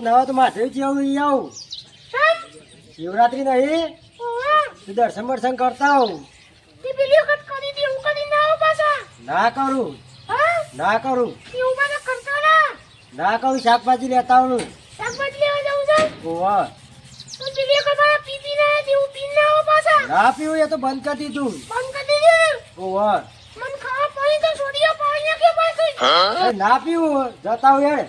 તો નવા તો માથે જ આવું. ઈ આવું શિવરાત્રી નહીં? તું દર્શન બર્શન કરતા હોઉં ના કરું. ના કરું. ના. કરું શાકભાજી લેતા આવું. ના પીવું એ તો બંધ કરી દીધું. ઓવર ના પીવું જતા હોય યાર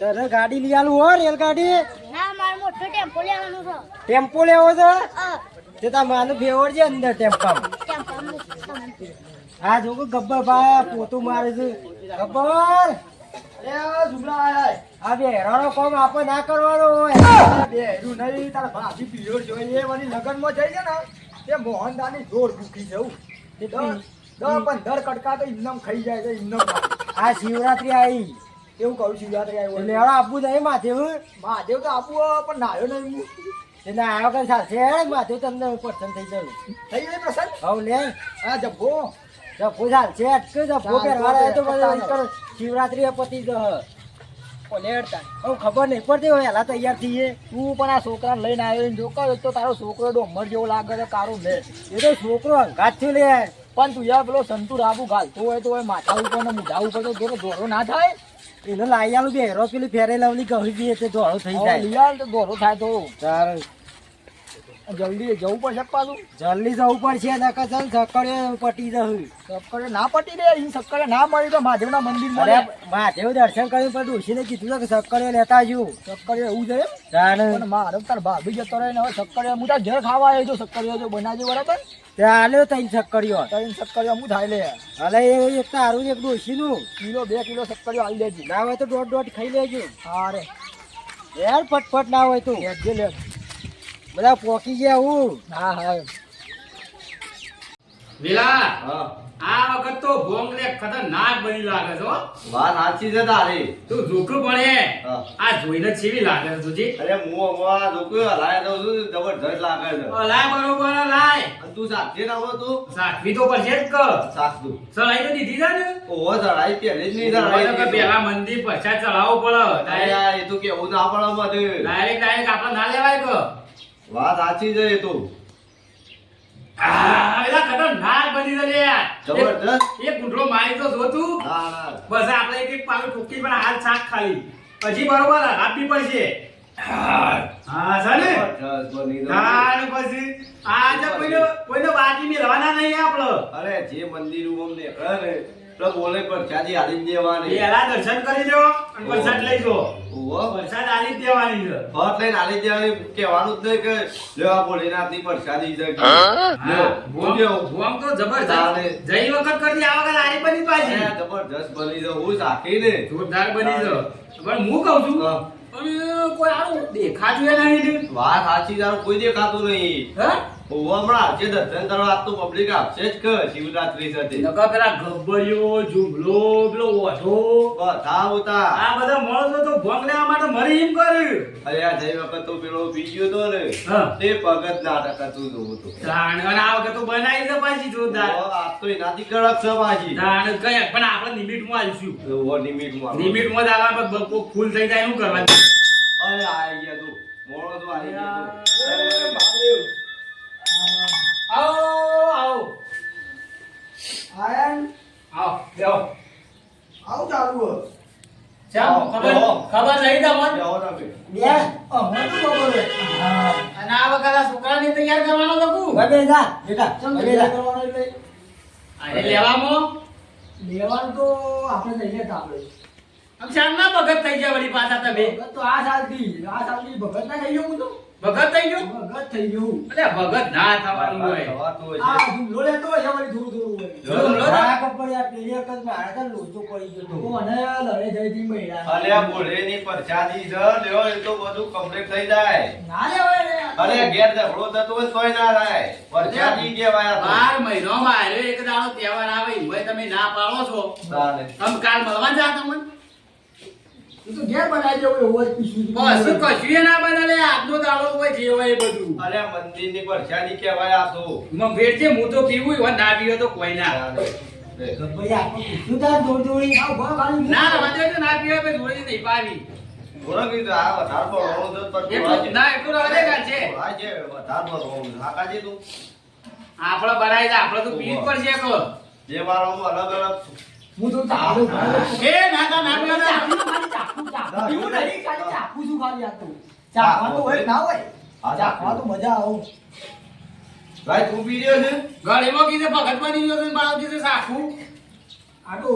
તને ગાડી લઈ આલું હો રેલગાડી. ટેમ્પો લેવો છે? તે તા માનું ફેવર છે અંદર ટેમ્પા હા જો ગબ્બર ભાઈ પોતું મારે છે. ગબ્બર! એ આય. આ બે હેરાનો કોમ આપણે ના કરવાનો હોય. બે હેરું નહીં તારા ભાભી પીયો જોઈએ વળી લગનમાં જઈ છે ને. તે મોહનદાની જોર ભૂખી જવું દસ પંદર કટકા તો ઇન્નમ ખાઈ જાય છે ઇન્નમ આ શિવરાત્રી આવી. એવું કહું શિવરાત્રી આવી એટલે હવે આપવું નહીં માધેવ મહાદેવ તો આપવું પણ નાયો નહીં હું. એટલે આ વખત સાથે માધેવ તમને પસંદ થઈ જાય થઈ જાય પસંદ હવ લે આ જબ્બો જબ્બો ચાલશે અટકે જબ્બો પહેરવાના તો શિવરાત્રી પતી જ લેડતા ખબર નહીં પડતી હોય હેલા તૈયાર થઈએ. તું પણ આ છોકરાને લઈને આવ્યો જો કહો તો તારો છોકરો ડોમર જેવો લાગે છે કારો લે. એ તો છોકરો અંગાત થયો લે. પણ તું યાર પેલો સંતુ રાબુ ઘાલતો હોય તો માથા ઉપર ને મોઢા ઉપર તો થોડો દોરો ના થાય એને લાઈ આલું બે હેરો પેલી ફેરે લાવલી કહી દઈએ તે ધોળો થઈ જાય. યાર તો ઘોડો થાય તો. તારે જલ્દી જવું પડશે પાછું? જલ્દી જવું પડશે નકર ચાલ સકડે પટી જવું સક્કરે ના પટી દે અહીં સક્કરે ના મળી તો મહાદેવના મંદિર મહાદેવ દર્શન કર્યું પણ ઋષિને કીધું કે સકડે લેતા જુ સક્કરે એવું છે પણ મારે તાર ભાભી જતો રહે ને હવે સક્કરે હું તાર જળ ખાવા આવ્યો છું સક્કરે જો બનાવજે બરાબર? ત્યાં આલ્યો તઈ સકડ્યો તઈને સક્કરે હું થાય લે. અલે એક તારું એક ડોશીનું કિલો બે કિલો સક્કરે આવી લેજે ના હોય તો દોઢ દોઢ ખાઈ લેજો. હા રે. યાર ફટફટ ના હોય તો. લેજે લે બધા પોકી ગયા હું. હા હા. વેલા આ વખત તો ભોંગ ખતરનાક બની લાગે છે વાત સાચી છે તારી. તું જોખું પડે. આ જોઈને જ લાગે છે તુજી અરે હું હમણાં જોકું હલાય દઉં છું જબરજસ્ત લાગે છે. લાય બરોબર લાય. અને તું સાથે ના તું? સાખવી તો પછી જ કર. તું ચડાઈ તો દીધી છે ને? ઓહો ચડાઈ પહેલી જ નહીં ચડાઈ પેલા મંદિર પછાત ચડાવવું પડે. એ તો કેવું ના પડે બધે. ડાયરેક્ટ ડાયરેક્ટ આપણે ના લેવાય કે વાત સાચી છે એ તો. એલા ખતરનાક બની એક- મારી તો બસ આપણે પાલું ઠોકી પણ હાલ શાક ખાલી. પછી બરોબર આપવી પડશે. હા ચાલે. તાણ પછી આજે કોઈનો કોઈનો બાકી મેળવાના નહીં આપણો અરે જે મંદિર ઉમ ને તો બોલે પરસાદી આલી દેવાની. પેલા દર્શન કરી દો અને પ્રસાદ લઈ જો. ઓહો. પ્રસાદ આલી દેવાની છે. ભટ લઈને આલી દેવાની. કહેવાનું જ નહીં કે લેવા ભોલેનાથની પરસાદી છે કે. હા, લ્યો, ભોંગ હું તો તારે. જબરજસ્ત જઈ વખત કરી આ વખત આલી બની પાછી. જબરજસ્ત બની જો હું સાખીને જોરદાર બની જો. પણ હું કહું છું પણ કોઈ આવું દેખાતું નહીં. વાત સાચી તારું કોઈ દેખાતું નહીં. હા? હમણાં આવશે દર્શન કરવા તો પબ્લિક આપશે જ કે શિવરાત્રી સાથે. પેલા ગબ્બરીઓ જુમલો પેલો ઓઢો. બધા હોતા આ બધા મળતો તો ભોંગ લેવા માટે મરી એમ કર્યું. અરે આ જઈ વખત તો પેલો બીજો તો ને તે પગત નાટક હતું જોવું તો. જાણ અને આ વખત તો બનાવી છે પાછી જોરદાર. આ તો એનાથી કડક છે પાછી. જાણ કઈ પણ આપણે લિમિટમાં આવીશું. ઓવો નિમિત્તમાં. લિમિટમાં જ ફૂલ થઈ જાય શું કરવાનું? અરે આઈ ગયા તું. મોડો તો આઈ ગયો આવો આવો. આયન. આવો બેહો આવું ચાલુ ચાલ ખબર ખબર નહીં તમને? જાઓ તમે બે. અમને તો ખબર અને આ વખત છોકરાને તૈયાર કરવાનો તો કુ? બે જા બેટા બે કરવાનો એટલે? અરે લેવામાં લેવાનું? તો આપણે જઈએ તો આપણે. આમ શામના ભગત થઈ ગયા વળી પાછા તમે. તો આ સાલથી આ સાલથી ભગત ના થઈ ગયો હું તો. ભગત થઈ ગયું ભગત થઈ ગયું એટલે ભગત ના થવાનું હોય આ છે. જુમલો લેતો હોય વળી ધૂળ થોડું હોય. જો, ના આ કપડ આ પેલી વખત મારા તો લોચો પડી ગયો તો મને લડે જઈથી મહિલા. અલે આ ભોળેની પરસાદી જ લ્યો એ તો બધું કમ્પ્લીટ થઈ જાય ના લેવાય રે. અરે ઘેર ઝઘડો થતો હોય તોય ના થાય પરસાદી કેવાય. બાર મહિનોમાં હારે એક દાડો તહેવાર આવે હોય તમે ના પાડો છો. તમે કાલ મળવા જા તમને તું ઘેર બનાવી દેવું એવો જ પીછું. બસ કશું ના બને આજનો દાડો હોય જે હોય બધું. અરે મંદિરની પરસાદી કહેવાય આ તો. માં છે હું તો પીવું હોય ના પીવે તો કોઈ ના તાને. લે. આપણે દોડ દોડી ના રવા દે ના પીવે નહીં પાવી આ ના એટલું છે. છે કાકાજી તું. આપણે બનાવી દે આપણે તો પીવી પડશે જે વાળામાં અલગ અલગ હું તો તારું. એ ના ના ના પીવે ના. ચાકુ ખાલી ચાકુ, ચાકુ. એવું નહીં, ખાલી ચાકુ શું ખાલી આ તો. ચાખવા તો હોય ના હોય. ચાખવા તો મજા આવે. ભાઈ તું પી રહ્યો છે? ગળીમાં કીધે ભગત બની ગયો છે કીધે સાખું આ તો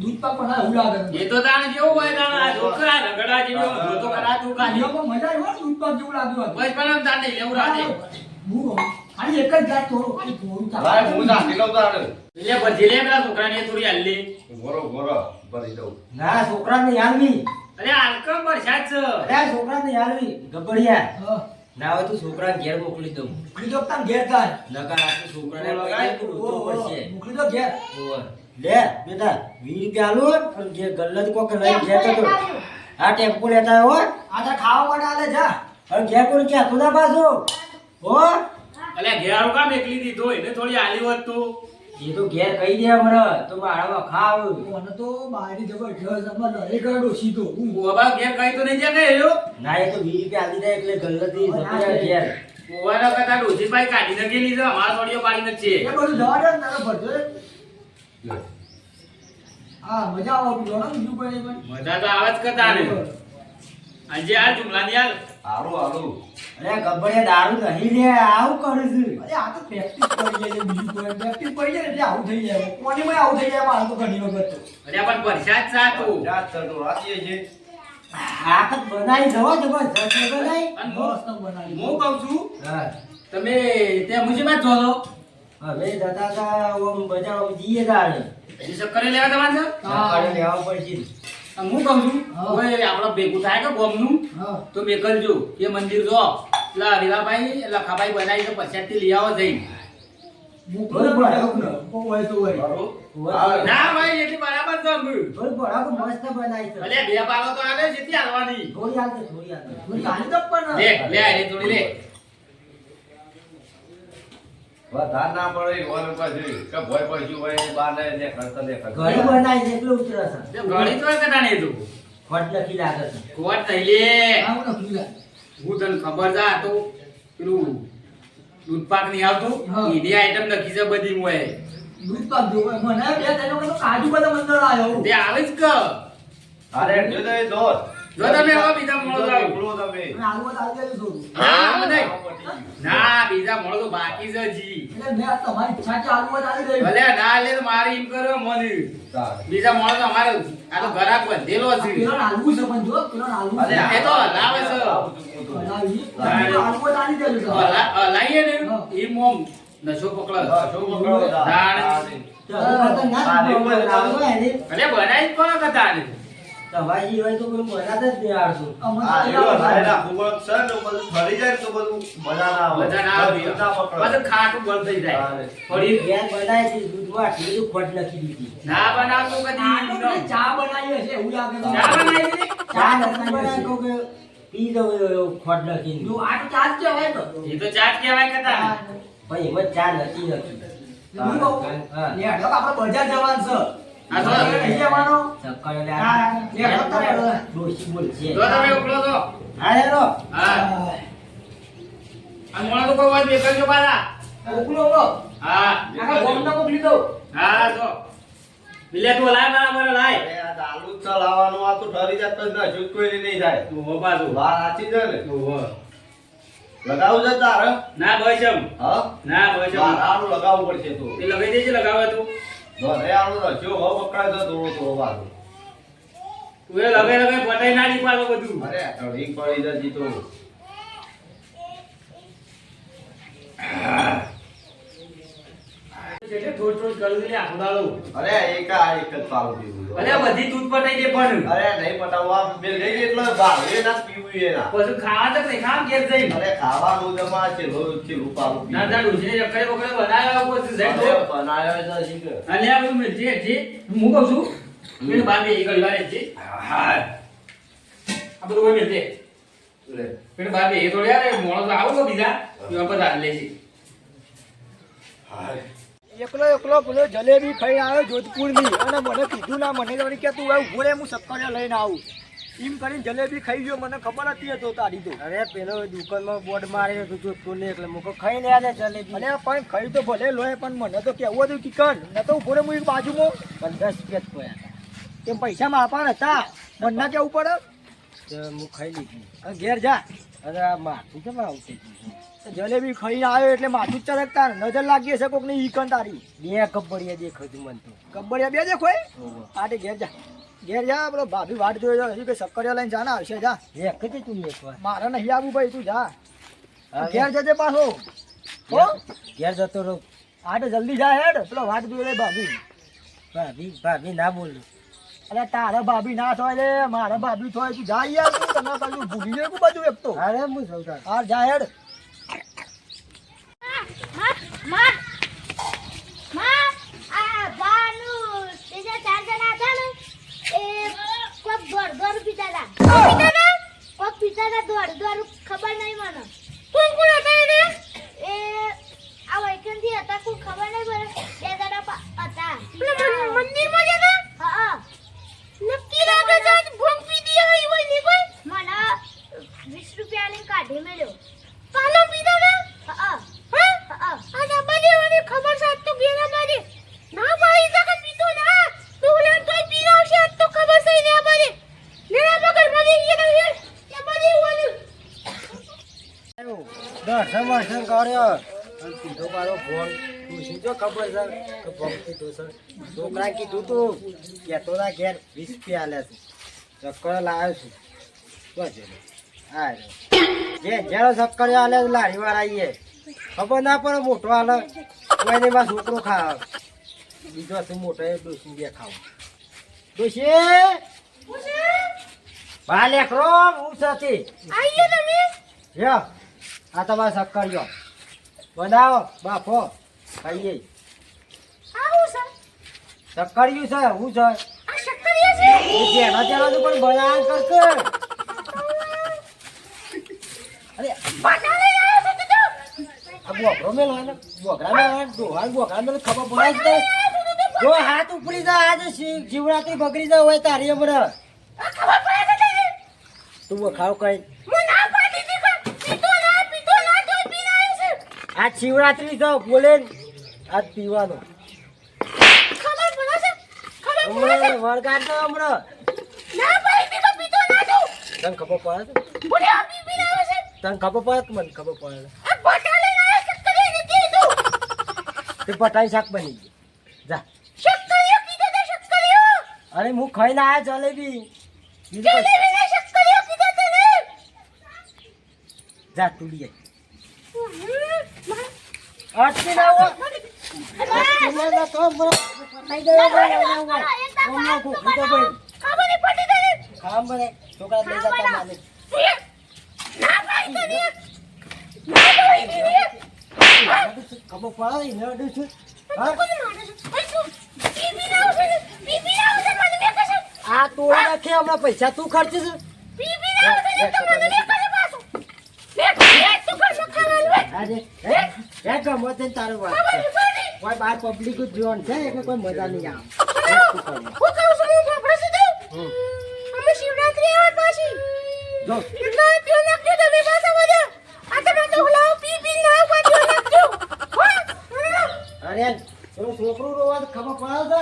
દૂધ પાક પણ એવું લાગે એ તો તાણે જેવું હોય તાણે છોકરા રગડા જેવી તો ખરા તું ખાલી ખાલી મજા આવી ને દૂધ પાક જેવું લાગ્યું બસ પણ આમ તાણે લેવું રાતે હું ખાલી એક જ થોડું ખાલી થોડું ચાલે. હું નાખી લઉં એટલે ભજી લે પેલા છોકરાને થોડી હલ્લી ગોરો ગોરો ભરી દઉં ના છોકરાને યાલવી અરે હાલકમ વરસાદ છે. અરે છોકરાને યાલવી ગબડિયા. ના હોય તો છોકરાને ઘેર મોકલી દઉં. મોકલી દો તમ ઘેર થાય નકાર આપણે છોકરાને લોચો ઓ, પડશે. મોકલી દો ઘેર. ઓર લે બેટા 20 રૂપિયા આલો પણ ઘેર ગલ્લત કોક લઈ ઘેર તો આ ટેમ્પો લેતા હો આ તો ખાવા માટે આલે જા. હવે ઘેર કોઈ ક્યાં? તું ના પાછો. હો? એટલે ઘેર કામ એકલી દીધો એને થોડી આલી હોત તો. એ તો ઘેર કહી દે હમણાં તો મારામાં ખાવ. મને તો બહારથી જબરજસ્ત જબર લડે કાઢો સીધો. હું ગોબા ઘેર કહી તો નહીં જાય એલો ના એ તો વીસ રૂપિયા આલી જાય એટલે ગલ્લતી જતો રહે ઘેર. ગોવાના કરતા ડોજીભાઈ કાઢી નાખેલી છે અમાર થોડીઓ પાડી નાખશે એ બધું જવા દે ને તારે ભરજો આ હા, મજા આવો બીજો ને બીજું કોઈ પણ. મજા તો આવે જ કરતા ને. આજે આ જુમલાની હાલ હારું હારું અરે ગબ્બડિયા દારૂ નહીં લે આવું કરું છું અરે આ તો પ્રેક્ટિસ પડી જાય બીજું કોઈ. પ્રેક્ટિસ પડી જાય ને એટલે આવું થઈ જાય. કોણીમાંય આવું થઈ જાય મારું તો ઘણી વખત તો. અરે પણ પરસાદ સાતો જાત થતો રાખીએ છે આખત બનાવી જવા જબરજસ્ત બનાવી અને હું મસ્ત બનાવી. હું કહું છું હા તમે ત્યાં મુજબ જ જોલો હવે દાદા ઓમ બજાવ જીએ એ શક્કરે લેવા તમારે છે હા. સકાળે લેવા પડશે હું કહું છું હવે આપણે ભેગું થાય કે ગોમનું? તો મેં કરજો એ મંદિર જો એટલે હરીલાભાઈ લખાભાઈ બનાવી તો પછાડથી લઈ આવો જઈ ને ભાઈ એટલી બરાબર મસ્ત બનાવી છે. અલ્યા બે પાલો તો આવે છે ત્યાં હાલવાની. થોડી હાલી દો પણ. લે લે થોડી લે. વધારે ના પડે વર પછી કે ભય પડ્યું હોય બાને ને કરતા ને કરતા ઘરે બનાવી છે એટલે ઉતરે છે. ઘણી તો કટા ને તું ખોટ લખી લાગે છે. કોટ થઈ લે. આવું ને ખુલ્લા. હું તને ખબર જા તો પેલું દૂધ પાક નહીં આવતું. ઈડી આઈટમ લખી છે બધી મોએ. દૂધ પાક જોવે. મને બે ત્રણ વખત કાજુ બદામ અંદર આવ્યો. તે આવે જ ક. અરે જો તો જો તમે બીજા મળો તમે. આવી. ના તો બાકી છે જી એટલે મેં તમારી ઈચ્છા છે આલુ બદામ આવી ગયું. ભલે ના લે તો મારી એમ કરો મને. બીજા મળો તો અમારે આ તો ઘરાક બંધેલો છે. પેલો નાલવું છે પણ જો, પેલો નાલવું અરે એ તો હલાવે છે. આલુ બદામ આવી ગયું છે. હલા- ને. એ મોમ નશો પકડે. હા, પકડો જ ને. અરે બનાવી જ કથા ને તમારી હોય તો કોઈ બનાવતા જ નહીં આવડતું. આ એવો ના લારે આવે. રાખવું ને બધું ફરી જાય તો બધું મજા ના આવે બધા ના આવે. બધું ના પકડે. બધું ખાટું બંધ થઈ જાય તારે. થોડી બનાવી છે દૂધમાં આટલી બધી ખોટ લખી દીધી ના બનાવતું કદી ચા બનાવી હશે એવું લાગે ચા બનાવી ચા નથી બનાવી પી દઉં ખોટ લખીને જો આ તો ચા કહેવાય તો. એ તો ચાટ કહેવાય કથા પણ એમાં ચા નથી લખી હું આપણે બજાર જવાનું છે. ચાલુ ચલાવવાનું આ તો ઠરી જાત કોઈ નહીં થાય તું હો પાછું. વાત સાચી છે ને. તું હો. લગાવું છે તારે? ના બસ એમ હા? ના ભાઈ છે આનું લગાવવું પડશે તું. એ લગાઈ દેજે લગાવે તું. આનું રચ્યો હો પકડાય તો થોડો થોડો વાતો તું એ લગે લગે પટાઈ ના દી પાડો બધું. અરે ઢળી પડી જતી તો. એટલે થોડ થોડ કરું છું આખો દાડો અરે એક આ એક જ પાવું પીવું અરે બધી દૂધ પટાઈ દે પણ. અરે નહીં પટાવવા બે લઈ ગઈ એટલે ભાવે ના પીવું એ ના. પછી ખાવા તો નહીં ખામ ઘેર જઈને. અરે ખાવાનું જમા છે રૂપાનું ના ના ડોસીને ચક્કરે બકરે બનાવ્યા પછી જાય બનાવ્યો છે શીખર. અને આ બધું જે જે હું કહું છું મેં બાર એક વાર જે. આ બધું કોઈ મેં દે લે. બાર એ થોડી યાર મોણો તો આવો બીજા. બધા લે છે. હાય. એકલો એકલો પેલો જલેબી ખાઈ આવ્યો જોધપુરની. અને મને કીધું ના મને તો કે તું ઊભો રે હું સક્કરિયા લઈને આવું. એમ કરીને જલેબી ખાઈ ગયો. મને ખબર હતી તો તારી તો. અરે પેલો દુકાનમાં બોર્ડ માર્યો હતો જોધપુર ને એટલે મુકો ખાઈ લે ને જલેબી. અને પણ ખાઈ તો ભલે લોય પણ મને તો કેવું હતું ચિકન ન તો ઊભો રે હું એક બાજુમાં. પણ દસ રૂપિયા જ પડ્યા તેમ પૈસા માપા હતા? મને કેવું પડે? તો હું ખાઈ લીધી ઘેર જા. અરે આ માથું કેમ આવું થઈ ગયું જલેબી ખાઈને આવ્યો એટલે માથું જ ચરકતા નજર લાગી હશે કોકની ઈકન તારી. બે કબડિયા દેખાતું મન તો. કબ્બડિયા બે દેખો ઓહો. આટે ઘેર જા. ઘેર જા પેલો ભાભી વાટ જોઈ રહ્યો. હજી કે સક્કરિયા લઈને જાના આવશે જા. એક જ તું એક વાર. મારે નહીં આવું ભાઈ તું જા. ઘેર જજે પાછો. હો? ઘેર- ઘેર જતો રહું. આટે જલ્દી જા હેડ. પેલો વાટ જોઈ લે ભાભી. ભાભી ભાભી ના બોલું. અરે તારા ભાભી ના થાય રે મારા ભાભી થાય તું જા યાર તું તને કશું ભૂલી જાય બધું એક તો? અરે હું જઉં તાર. હા જા હેડ. માં માં માં આ બાનું ચાર જણા હતા એ કોક દોડ દોડ પીતા હતા પીતા હતા કોક પીતા હતા દોડ દોડ ખબર નહીં મને. કોણ કોણ હતા એ આ વૈકંઠી હતા કોઈ ખબર નહીં પડે બે જણા પા- હતા મંદિરમાં જતા હા નક્કી લાગે છે આજ ભોંગ પીધી હોય હોય નહીં કોઈ મને વીસ રૂપિયાની કાઢી મેલ્યો કાલો પીધા હતા હા હા હા આ ડબ્બા દેવાની ખબર છે આજ તો ગેલા બાજે ના પાડી તક પીતો ના ડોલન તો પી આવશે આજ તો ખબર છે ને આ બાજે લેરા બગરમાં દે ગયા ને આ બાજે ઓલું દર્શન કર્યો અને પીધો મારો ફોન ખુશી જો ખબર સર કે ફોન પીધો સર છોકરા કીધું તું કેતો ના ઘેર વીસ રૂપિયા આલ્યા છે. ચક્કર લાવ્યો છું. તો છે હા જે જેનો ચક્કર આલે લારી વાર આવીએ ખબર ના પડે મોટો આલે. કોઈને માં છોકરો ખાવ બીજો હતું મોટો એ ડોસી બે ખાવ ડોસી ભા ક્રોમ હું સાથી. આઈયો તમે? લ્યો. આ તમારે શક્કરિયો બનાવો બાફો ખાઈએ આવું છે. છે હું છે. આ છે? એ તેના તો પણ બનાવ કરશે. અરે બાટા આવ્યો છે તું આ બોકરો મેલો ને બોકરા મેલો ને ડોહા બોકરા મેલો ખબર જ હાથ ઉપડી જાય આજે શિવરાત્રી બગડી જાય હોય તારી હમણાં તું ખાવ કઈ હું ના પાડી દી કે પીતો ના પીતો ના તો પીને આવ્યો છે આ શિવરાત્રી તો બોલે આજ પીવાનું. હમણાં વળગાડ તો હમણાં. તને ખબર પડે છે? આ તને ખબર પડે મને ખબર પડે આ તું બટાઈ શાક બની ગઈ જા. અરે હું ખાઈ ના જલેબી. જા તું લઈ આય. હમ, અટકી ના હો. અટકી ના જા તો હમણાં ભૂખી તો ભાઈ. છું. હા? તું હે? હે તમે તારો વાત છે કોઈ પબ્લિક જ છે એટલે કોઈ મજા નહીં આવે તું કરવાનું. હમ. જો અરે છોકરું રોવા તો ખબર પડે